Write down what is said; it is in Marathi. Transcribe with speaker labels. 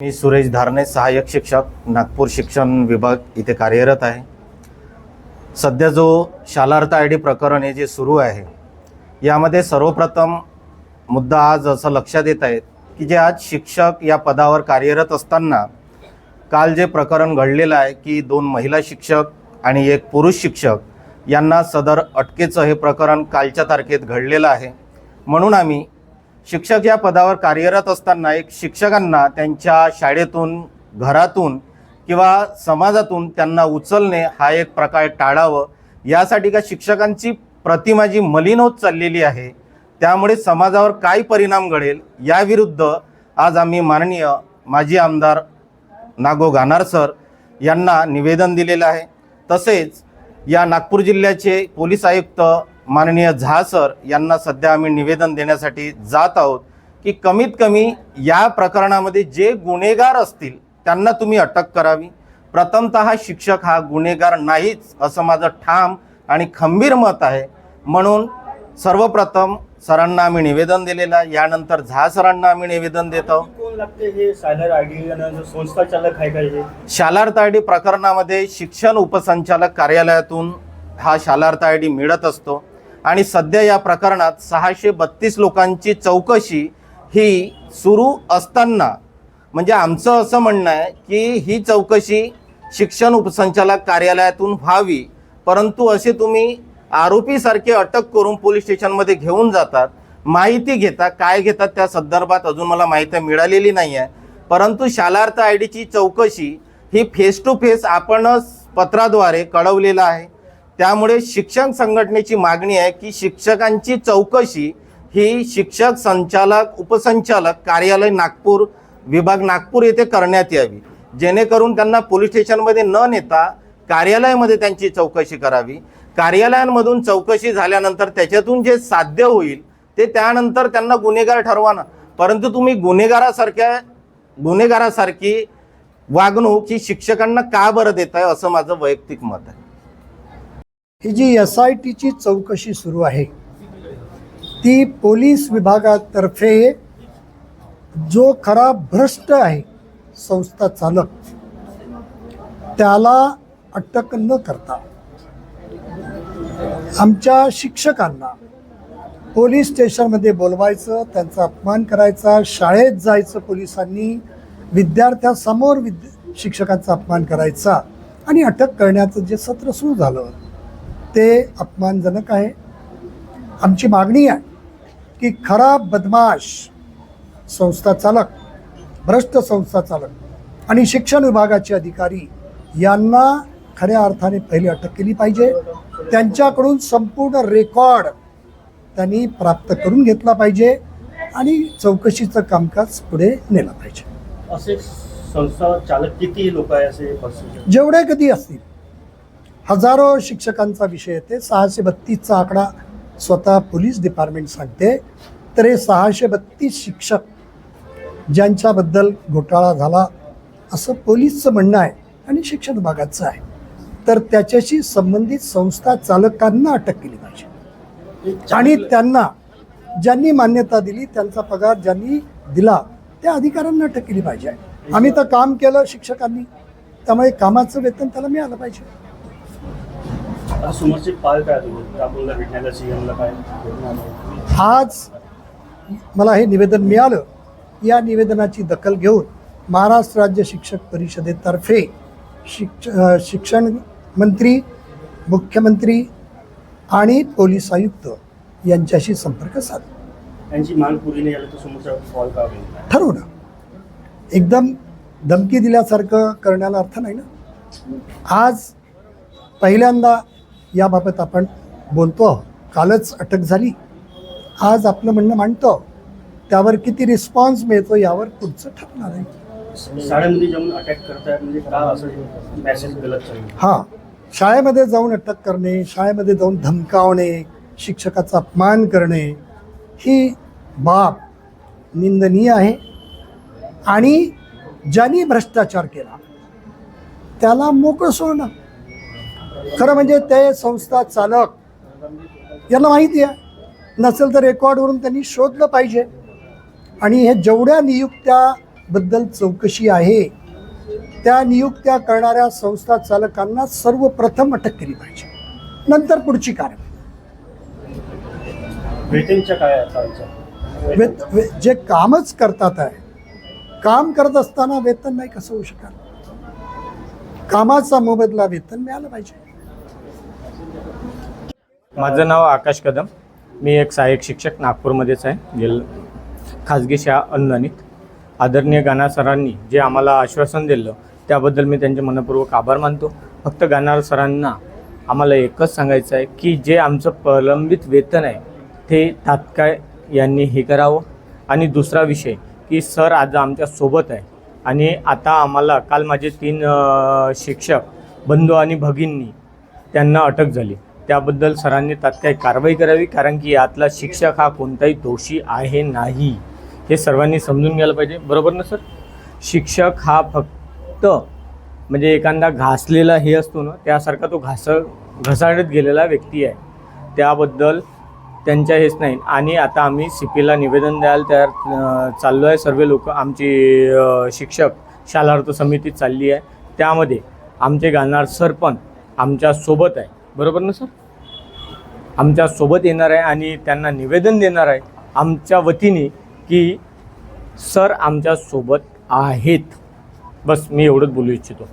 Speaker 1: मी सुरेश धारणे सहाय्यक शिक्षक नागपूर शिक्षण विभाग इथे कार्यरत आहे. सध्या जो शालार्थ आय डी प्रकरण हे जे सुरू आहे यामध्ये सर्वप्रथम मुद्दा आज असं लक्षात येत आहे की जे आज शिक्षक या पदावर कार्यरत असताना काल जे प्रकरण घडलेलं आहे की दोन महिला शिक्षक आणि एक पुरुष शिक्षक यांना सदर अटकेचं हे प्रकरण कालच्या तारखेत घडलेलं आहे. म्हणून आम्ही शिक्षक या पदावर कार्यरत असताना एक शिक्षकांना त्यांच्या शाळेतून घरातून किंवा समाजातून त्यांना उचलणे हा एक प्रकार टाळावं. यासाठी का शिक्षकांची प्रतिमा जी मलिन होत चाललेली आहे त्यामुळे समाजावर काय परिणाम घडेल याविरुद्ध आज आम्ही माननीय माजी आमदार नागो गानार सर यांना निवेदन दिलेलं आहे. तसेच या नागपूर जिल्ह्याचे पोलीस आयुक्त माननीय झा सर यांना सध्या आम्ही निवेदन देण्यासाठी जात आहोत की कमीत कमी या प्रकरणामध्ये जे गुन्हेगार असतील त्यांना तुम्ही अटक करावी. प्रथमतः शिक्षक हा गुन्हेगार नाहीच असं माझं ठाम आणि खंबीर मत आहे. म्हणून सर्वप्रथम सरांना आम्ही निवेदन दिलेलं आहे. यानंतर झा सरांना आम्ही निवेदन देत आहोत. शालार्थ आय डी प्रकरणामध्ये शिक्षण उपसंचालक कार्यालयातून हा शालार्थ आय डी मिळत असतो. आणि सध्या या प्रकरणात सहाशे बत्तीस लोकांची चौकशी ही सुरू असताना म्हणजे आमचं असं म्हणणं आहे की ही चौकशी शिक्षण उपसंचालक कार्यालयातून व्हावी परंतु असे तुम्ही आरोपीसारखे अटक करून पोलीस स्टेशनमध्ये घेऊन जातात माहिती घेता काय घेतात त्या संदर्भात अजून मला माहिती मिळालेली नाही आहे परंतु शालार्थ आय डीची चौकशी ही फेस टू फेस आपणच पत्राद्वारे कळवलेलं आहे. त्यामुळे शिक्षण संघटनेची मागणी आहे की शिक्षकांची चौकशी ही शिक्षक संचालक उपसंचालक कार्यालय नागपूर विभाग नागपूर येथे करण्यात यावी. जेणेकरून त्यांना पोलीस स्टेशनमध्ये न नेता कार्यालयामध्ये त्यांची चौकशी करावी. कार्यालयांमधून चौकशी झाल्यानंतर त्याच्यातून जे साध्य होईल ते त्यानंतर त्यांना गुन्हेगार ठरवा ना. परंतु तुम्ही गुन्हेगारासारख्या गुन्हेगारासारखी वागणूक ही शिक्षकांना का बरं देत आहे असं माझं वैयक्तिक मत आहे.
Speaker 2: ही जी एस आय टीची चौकशी सुरू आहे ती पोलीस विभागातर्फे जो खरा भ्रष्ट आहे संस्था चालक त्याला अटक न करता आमच्या शिक्षकांना पोलीस स्टेशनमध्ये बोलवायचं त्यांचा अपमान करायचा शाळेत जायचं पोलिसांनी विद्यार्थ्यासमोर विद्या शिक्षकांचा अपमान करायचा आणि अटक करण्याचं जे सत्र सुरू झालं ते अपमानजनक आहे. आमची मागणी आहे की खरा बदमाश संस्था चालक भ्रष्ट संस्था चालक आणि शिक्षण विभागाचे अधिकारी यांना खऱ्या अर्थाने पहिली अटक केली पाहिजे. त्यांच्याकडून संपूर्ण रेकॉर्ड त्यांनी प्राप्त करून घेतला पाहिजे आणि चौकशीचं कामकाज पुढे नेलं पाहिजे.
Speaker 3: असे संस्था चालक किती लोक आहे असे
Speaker 2: जेवढे कधी असतील हजारो शिक्षकांचा विषय येते. सहाशे बत्तीसचा आकडा स्वतः पोलीस डिपार्टमेंट सांगते. तर हे सहाशे बत्तीस शिक्षक ज्यांच्याबद्दल घोटाळा झाला असं पोलीसचं म्हणणं आहे आणि शिक्षण विभागाचं आहे. तर त्याच्याशी संबंधित संस्था चालकांना अटक केली पाहिजे. आणि त्यांना ज्यांनी मान्यता दिली त्यांचा पगार ज्यांनी दिला त्या अधिकाऱ्यांना अटक केली पाहिजे. आम्ही तर काम केलं शिक्षकांनी. त्यामुळे कामाचं वेतन त्याला मिळालं पाहिजे.
Speaker 3: समोरचे पाल काय तुम्ही राहुलला भेटण्याला सीएमला काय? भेटणार नाही.
Speaker 2: आज मला हे निवेदन मिळालं. या निवेदनाची दखल घेऊन महाराष्ट्र राज्य शिक्षक परिषदेतर्फे शिक्ष शिक्षण मंत्री मुख्यमंत्री आणि पोलीस आयुक्त यांच्याशी संपर्क साधला.
Speaker 3: यांची माग पुरी नाही झाली तर समोरचा कॉल का होईल?
Speaker 2: ठरवलं एकदम धमकी दिल्यासारखं करण्याला अर्थ नाही ना. आज पहिल्यांदा याबाबत आपण बोलतो. कालच अटक झाली. आज आपलं म्हणणं मांडतो त्यावर किती रिस्पॉन्स मिळतो यावर पुढचं ठरणार आहे.
Speaker 3: शाळेमध्ये जाऊन अटॅक करतायत म्हणजे असं मॅसेज चालू
Speaker 2: हां. शाळेमध्ये जाऊन अटक करणे शाळेमध्ये जाऊन धमकावणे शिक्षकाचा अपमान करणे ही बाब निंदनीय आहे. आणि ज्यांनी भ्रष्टाचार केला त्याला मोकळं सोडणं. खरं म्हणजे ते संस्था चालक यांना माहिती आहे. नसेल तर रेकॉर्डवरून त्यांनी शोधलं पाहिजे. आणि हे जेवढ्या नियुक्त्या बद्दल चौकशी आहे त्या नियुक्त्या करणाऱ्या संस्था चालकांना सर्वप्रथम अटक केली पाहिजे. नंतर पुढची कारवाई.
Speaker 3: काय
Speaker 2: जे कामच करतात आहे काम करत असताना वेतन नाही कसं होऊ शकत कामाचा मोबदला वेतन मिळालं पाहिजे.
Speaker 4: माझं नाव आकाश कदम. मी एक सहाय्यक शिक्षक नागपूरमध्येच आहे. गेल खाजगी शाळा अनुदानित. आदरणीय गाणार सरांनी जे आम्हाला आश्वासन दिलं त्याबद्दल मी त्यांचे मनपूर्वक आभार मानतो. फक्त गाणार सरांना आम्हाला एकच सांगायचं आहे की जे आमचं प्रलंबित वेतन आहे ते तात्काळ यांनी हे करावं. आणि दुसरा विषय की सर आज आमच्यासोबत आहे. आणि आता आम्हाला काल माझे तीन शिक्षक बंधू आणि भगिनी त्यांना अटक झाली. त्याबद्दल सरांनी तात्काळ कारवाई करावी कारण की यातला शिक्षक हा कोणताही दोषी आहे नाही. हे सर्वांनी समजून घ्यायला पाहिजे. बरोबर ना सर? शिक्षक हा फक्त म्हणजे एखादा घासलेला हे असतो ना त्यासारखा तो घास घसाडत गेलेला व्यक्ती आहे. त्याबद्दल त्यांच्या हेच नाही. आणि आता आम्ही सी पीला निवेदन द्यायला तयार चाललो आहे सर्व लोक आमची शिक्षक शालार्थ समिती चालली आहे. त्यामध्ये आमचे गाणार सर पण आमच्यासोबत आहे. बरोबर ना सर? आमच्यासोबत येणार आहे आणि त्यांना निवेदन देणार आहे आमच्या वतीने की सर आमच्यासोबत आहेत. बस मी एवढंच बोलू इच्छितो.